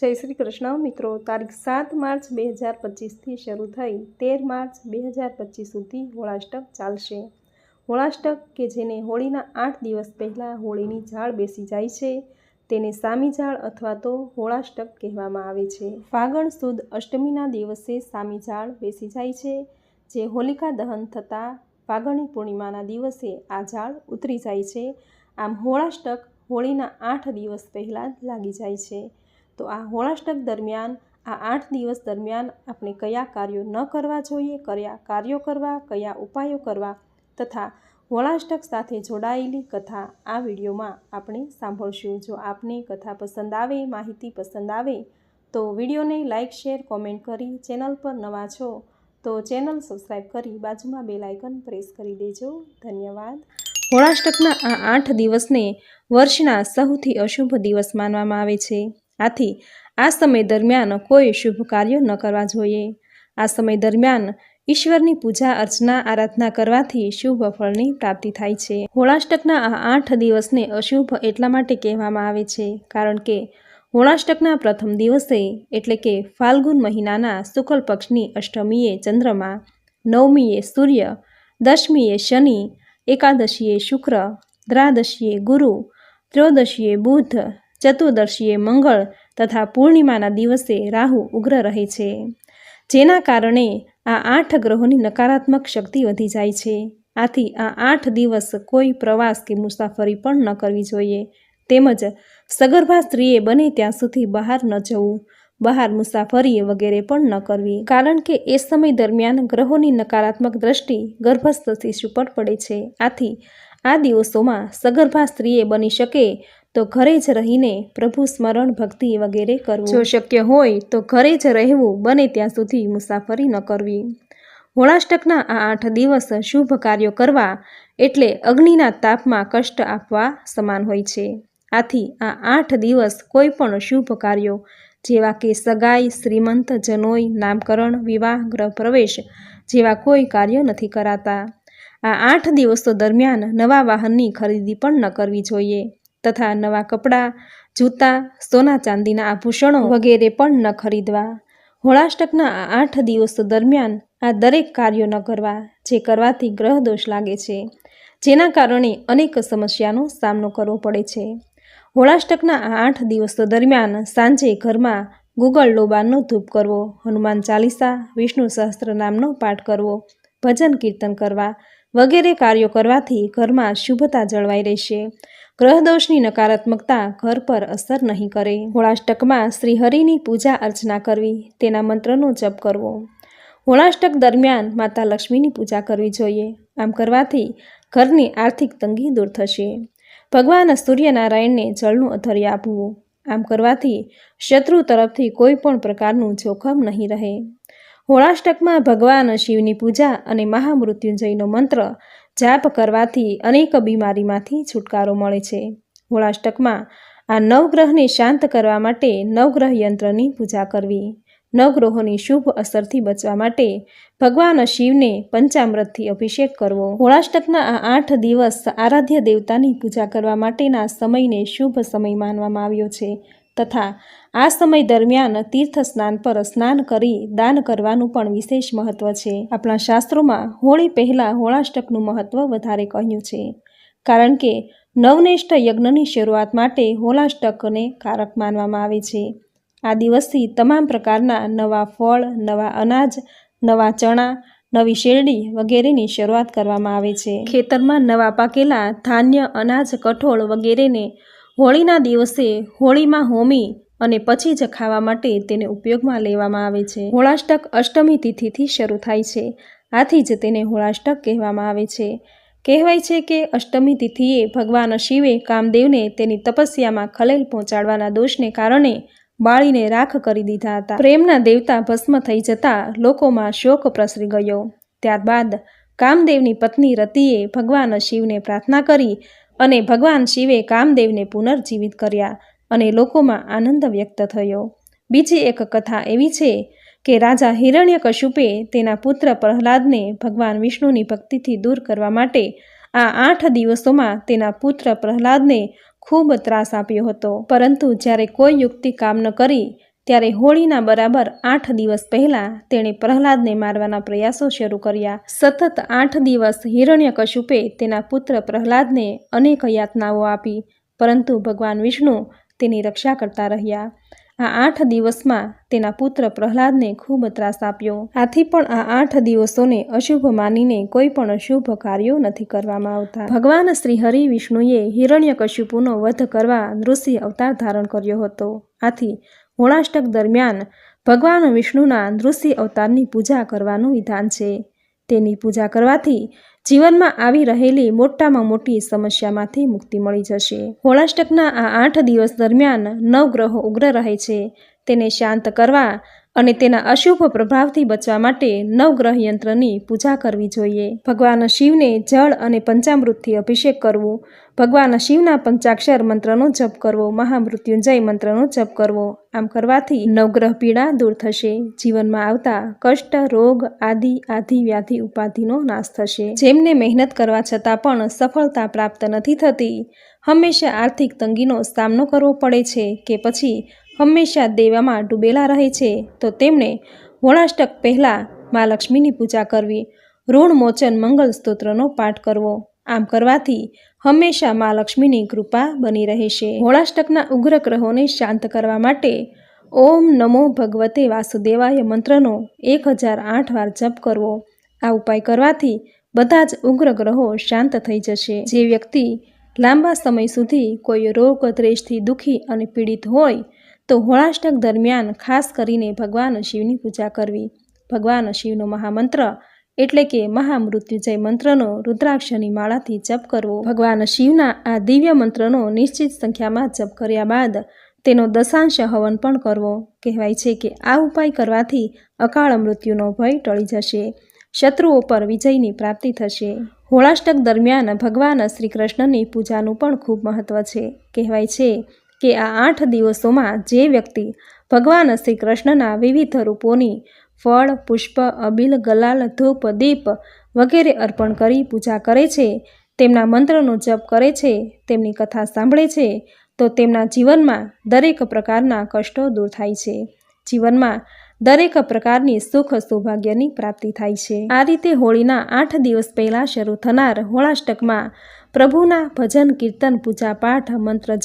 જય શ્રી કૃષ્ણ મિત્રો, તારીખ સાત માર્ચ બે હજાર પચીસથી શરૂ થઈ તેર માર્ચ બે હજાર પચીસ સુધી હોળાષ્ટક ચાલશે. હોળાષ્ટક કે જેને હોળીના આઠ દિવસ પહેલાં હોળીની ઝાડ બેસી જાય છે, તેને સામી ઝાડ અથવા તો હોળાષ્ટક કહેવામાં આવે છે. ફાગણ સુદ અષ્ટમીના દિવસે સામી ઝાડ બેસી જાય છે, જે હોલિકા દહન થતાં ફાગણી પૂર્ણિમાના દિવસે આ ઝાડ ઉતરી જાય છે. આમ હોળાષ્ટક હોળીના આઠ દિવસ પહેલાં લાગી જાય છે. તો આ હોળાષ્ટક દરમિયાન, આ આઠ દિવસ દરમિયાન આપણે કયા કાર્યો ન કરવા જોઈએ, કયા કાર્યો કરવા, કયા ઉપાયો કરવા તથા હોળાષ્ટક સાથે જોડાયેલી કથા આ વિડીયોમાં આપણે સાંભળશું. જો આપને કથા પસંદ આવે, માહિતી પસંદ આવે, તો વિડીયોને લાઇક શેર, કોમેન્ટ કરી ચેનલ પર નવા છો, તો ચેનલ સબસ્ક્રાઈબ કરી બાજુમાં બે લાઇકન પ્રેસ કરી દેજો. ધન્યવાદ. હોળાષ્ટકના આ આઠ દિવસને વર્ષના સૌથી અશુભ દિવસ માનવામાં આવે છે. આથી આ સમય દરમિયાન કોઈ શુભ કાર્યો ન કરવા જોઈએ. આ સમય દરમિયાન ઈશ્વરની પૂજા, અર્ચના, આરાધના કરવાથી શુભ ફળની પ્રાપ્તિ થાય છે. હોળાષ્ટકના આ આઠ દિવસને અશુભ એટલા માટે કહેવામાં આવે છે કારણ કે હોળાષ્ટકના પ્રથમ દિવસે એટલે કે ફાલ્ગુન મહિનાના શુક્લ પક્ષની અષ્ટમીએ ચંદ્રમા, નવમીએ સૂર્ય, દશમીએ શનિ, એકાદશીએ શુક્ર, દ્રાદશીએ ગુરુ, ત્રયોદશીએ બુધ ચતુર્દશીએ મંગળ તથા પૂર્ણિમાના દિવસે રાહુ ઉગ્ર રહે છે. જેના કારણે આ આઠ ગ્રહોની નકારાત્મક શક્તિ વધી જાય છે. આથી આ આઠ દિવસ કોઈ પ્રવાસ કે મુસાફરી પણ ન કરવી જોઈએ. તેમજ સગર્ભા સ્ત્રીએ બને ત્યાં સુધી બહાર ન જવું, બહાર મુસાફરી વગેરે પણ ન કરવી. કારણ કે એ સમય દરમિયાન ગ્રહોની નકારાત્મક દ્રષ્ટિ ગર્ભસ્થ શિશુ પર પડે છે. આથી આ દિવસોમાં સગર્ભા સ્ત્રીએ બની શકે તો ઘરે જ રહીને પ્રભુ સ્મરણ ભક્તિ વગેરે કરવું. જો શક્ય હોય તો ઘરે જ રહેવું, બને ત્યાં સુધી મુસાફરી ન કરવી. હોળાષ્ટકના આ આઠ દિવસ શુભ કાર્યો કરવા એટલે અગ્નિના તાપમાં કષ્ટ આપવા સમાન હોય છે. આથી આ આઠ દિવસ કોઈ પણ શુભ કાર્યો, જેવા કે સગાઈ, શ્રીમંત જનોઈ, નામકરણ, વિવાહ ગ્રહ પ્રવેશ, જેવા કોઈ કાર્યો નથી કરાતા. આ આઠ દિવસો દરમિયાન નવા વાહનની ખરીદી પણ ન કરવી જોઈએ. તથા નવા કપડાં, જૂતા, સોના ચાંદીના આભૂષણો વગેરે પણ ન ખરીદવા. હોળાષ્ટકના આ આઠ દિવસો દરમિયાન આ દરેક કાર્યો ન કરવા, જે કરવાથી ગ્રહ દોષ લાગે છે, જેના કારણે અનેક સમસ્યાનો સામનો કરવો પડે છે. હોળાષ્ટકના આ આઠ દિવસો દરમિયાન સાંજે ઘરમાં ગુગળ લોબાનનો ધૂપ કરવો, હનુમાન ચાલીસા, વિષ્ણુ સહસ્ત્ર નામનો પાઠ કરવો, ભજન કીર્તન કરવા વગેરે કાર્યો કરવાથી ઘરમાં શુભતા જળવાઈ રહેશે. ગ્રહદોષની નકારાત્મકતા ઘર પર અસર નહીં કરે. હોળાષ્ટકમાં શ્રીહરિની પૂજા અર્ચના કરવી, તેના મંત્રનો જપ કરવો. હોળાષ્ટક દરમિયાન માતા લક્ષ્મીની પૂજા કરવી જોઈએ. આમ કરવાથી ઘરની આર્થિક તંગી દૂર થશે. ભગવાન સૂર્યનારાયણને જળનું અધર્ય આપવું. આમ કરવાથી શત્રુ તરફથી કોઈ પણ પ્રકારનું જોખમ નહીં રહે. હોળાષ્ટકમાં ભગવાન શિવની પૂજા અને મહામૃત્યુંજયનો મંત્ર જાપ કરવાથી અનેક બીમારીમાંથી છુટકારો મળે છે. હોળાષ્ટકમાં આ નવગ્રહને શાંત કરવા માટે નવગ્રહ યંત્રની પૂજા કરવી. નવગ્રહોની શુભ અસરથી બચવા માટે ભગવાન શિવને પંચામૃતથી અભિષેક કરવો. હોળાષ્ટકના આ આઠ દિવસ આરાધ્ય દેવતાની પૂજા કરવા માટેના સમયને શુભ સમય માનવામાં આવ્યો છે. તથા આ સમય દરમિયાન તીર્થ સ્નાન પર સ્નાન કરી દાન કરવાનું પણ વિશેષ મહત્વ છે. આપણા શાસ્ત્રોમાં હોળી પહેલાં હોળાષ્ટકનું મહત્વ વધારે કહ્યું છે. કારણ કે નવનિષ્ઠ યજ્ઞની શરૂઆત માટે હોળાષ્ટકને કારક માનવામાં આવે છે. આ દિવસથી તમામ પ્રકારના નવા ફળ, નવા અનાજ, નવા ચણા, નવી શેરડી વગેરેની શરૂઆત કરવામાં આવે છે. ખેતરમાં નવા પાકેલા ધાન્ય અનાજ, કઠોળ વગેરેને હોળીના દિવસે હોળીમાં હોમી અને પછી જ ખાવા માટે તેને ઉપયોગમાં લેવામાં આવે છે. હોળાષ્ટક અષ્ટમી તિથિથી શરૂ થાય છે. આથી જ તેને હોળાષ્ટક કહેવામાં આવે છે. કહેવાય છે કે અષ્ટમી તિથિએ ભગવાન શિવે કામદેવને તેની તપસ્યામાં ખલેલ પહોંચાડવાના દોષને કારણે બાળીને રાખ કરી દીધા હતા. પ્રેમના દેવતા ભસ્મ થઈ જતા લોકોમાં શોક પ્રસરી ગયો. ત્યારબાદ કામદેવની પત્ની રતિએ ભગવાન શિવને પ્રાર્થના કરી અને ભગવાન શિવે કામદેવને પુનર્જીવિત કર્યા અને લોકોમાં આનંદ વ્યક્ત થયો. બીજી એક કથા એવી છે કે રાજા હિરણ્યકશુપે તેના પુત્ર પ્રહલાદને ભગવાન વિષ્ણુની ભક્તિથી દૂર કરવા માટે આ આઠ દિવસોમાં તેના પુત્ર પ્રહલાદને ખૂબ ત્રાસ આપ્યો હતો. પરંતુ જ્યારે કોઈ યુક્તિ કામ ન કરી ત્યારે હોળીના બરાબર આઠ દિવસ પહેલાં તેણે પ્રહલાદને મારવાના પ્રયાસો શરૂ કર્યા. સતત આઠ દિવસ હિરણ્યકશુપે તેના પુત્ર પ્રહલાદને અનેક યાતનાઓ આપી, પરંતુ ભગવાન વિષ્ણુ તેની રક્ષા કરતા રહ્યા. આ આઠ દિવસમાં તેના પુત્ર પ્રહલાદને ખૂબ ત્રાસ આપ્યો. આથી પણ આ આઠ દિવસોને અશુભ માનીને કોઈ પણ શુભ કાર્યો નથી કરવામાં આવતા. ભગવાન શ્રી હરિ વિષ્ણુએ હિરણ્યકશિપુનો વધ કરવા નૃસિંહ અવતાર ધારણ કર્યો હતો. આથી હોળાષ્ટક દરમિયાન ભગવાન વિષ્ણુના નૃસિંહ અવતારની પૂજા કરવાનું વિધાન છે. તેની પૂજા કરવાથી જીવનમાં આવી રહેલી મોટામાં મોટી સમસ્યામાંથી મુક્તિ મળી જશે. હોળાષ્ટકના આ આઠ દિવસ દરમિયાન નવગ્રહો ઉગ્ર રહે છે. તેને શાંત કરવા અને તેના અશુભ પ્રભાવથી બચવા માટે નવગ્રહ યંત્રની પૂજા કરવી જોઈએ. ભગવાન શિવને જળ અને પંચામૃતથી અભિષેક કરવો. ભગવાન શિવના પંચાક્ષર મંત્રનો જપ કરવો. મહામૃત્યુંજય મંત્રનો જપ કરવો. આમ કરવાથી નવગ્રહ પીડા દૂર થશે. જીવનમાં આવતા કષ્ટ, રોગ, આદિ, આધિ, વ્યાધિ, ઉપાધિનો નાશ થશે. જેમને મહેનત કરવા છતાં પણ સફળતા પ્રાપ્ત નથી થતી, હંમેશા આર્થિક તંગીનો સામનો કરવો પડે છે કે પછી હંમેશા દેવામાં ડૂબેલા રહે છે, તો તેમણે હોળાષ્ટક પહેલાં મા લક્ષ્મીની પૂજા કરવી ઋણમોચન મંગલ સ્તોત્રનો પાઠ કરવો. આમ કરવાથી હંમેશા મા લક્ષ્મીની કૃપા બની રહેશે હોળાષ્ટકના ઉગ્ર ગ્રહોને શાંત કરવા માટે ઓમ નમો ભગવતે વાસુદેવાય મંત્રનો એક હજાર આઠ વાર જપ કરવો. આ ઉપાય કરવાથી બધા જ ઉગ્ર ગ્રહો શાંત થઈ જશે. જે વ્યક્તિ લાંબા સમય સુધી કોઈ રોગ દ્રેષથી દુઃખી અને પીડિત હોય તો હોળાષ્ટક દરમિયાન ખાસ કરીને ભગવાન શિવની પૂજા કરવી. ભગવાન શિવનો મહામંત્ર એટલે કે મહામૃત્યુજય મંત્રનો રુદ્રાક્ષની માળાથી જપ કરવો. ભગવાન શિવના આ દિવ્ય મંત્રનો નિશ્ચિત સંખ્યામાં જપ કર્યા બાદ તેનો દશાંશ હવન પણ કરવો. કહેવાય છે કે આ ઉપાય કરવાથી અકાળ મૃત્યુનો ભય ટળી જશે. શત્રુઓ પર વિજયની પ્રાપ્તિ થશે. હોળાષ્ટક દરમિયાન ભગવાન શ્રી કૃષ્ણની પૂજાનું પણ ખૂબ મહત્વ છે. કહેવાય છે કે આ આઠ દિવસોમાં જે વ્યક્તિ ભગવાન શ્રી કૃષ્ણના વિવિધ રૂપોની ફળ, પુષ્પ, અબિલ, ગલાલ, ધૂપ, દીપ વગેરે અર્પણ કરી પૂજા કરે છે, તેમના મંત્રનો જપ કરે છે, તેમની કથા સાંભળે છે, તો તેમના જીવનમાં દરેક પ્રકારના કષ્ટો દૂર થાય છે. જીવનમાં દરેક પ્રકારની સુખ સૌભાગ્યની પ્રાપ્તિ થાય છે. આ રીતે હોળીના આઠ દિવસ પહેલાં શરૂ થનાર હોળાષ્ટકમાં પ્રભુના ભજન, કીર્તન પૂજા પાઠ મંત્ર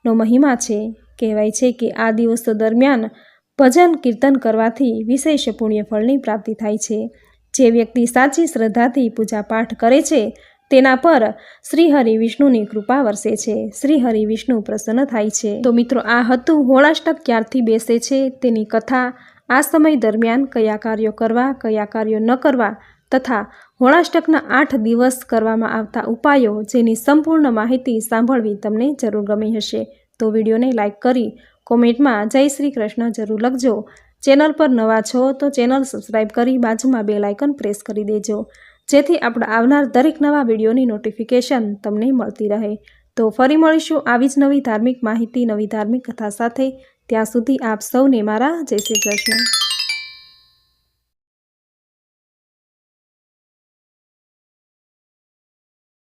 જપનો મહિમા છે. કહેવાય છે કે આ દિવસો દરમિયાન ભજન કીર્તન કરવાથી વિશેષ પુણ્યફળની પ્રાપ્તિ થાય છે. જે વ્યક્તિ સાચી શ્રદ્ધાથી પૂજાપાઠ કરે છે, તેના પર શ્રી હરિ વિષ્ણુની કૃપા વરસે છે. શ્રી હરિ વિષ્ણુ પ્રસન્ન થાય છે. તો મિત્રો, આ હતું હોળાષ્ટક ક્યારથી બેસે છે, તેની કથા. આ સમય દરમિયાન કયા કાર્યો કરવા, કયા કાર્યો ન કરવા તથા હોળાષ્ટકના આઠ દિવસ કરવામાં આવતા ઉપાયો જેની સંપૂર્ણ માહિતી સાંભળવી તમને જરૂર ગમી હશે. તો વિડીયોને લાઇક કરી કોમેન્ટમાં જય શ્રી કૃષ્ણ જરૂર લખજો. ચેનલ પર નવા છો તો ચેનલ સબસ્ક્રાઈબ કરી બાજુમાં બે લાઇકન પ્રેસ કરી દેજો. જેથી આપણે આવનાર દરેક નવા વિડીયોની નોટિફિકેશન તમને મળતી રહે. તો ફરી મળીશું આવી જ નવી ધાર્મિક માહિતી, નવી ધાર્મિક કથા સાથે. ત્યાં સુધી આપ સૌને મારા જય શ્રી કૃષ્ણ.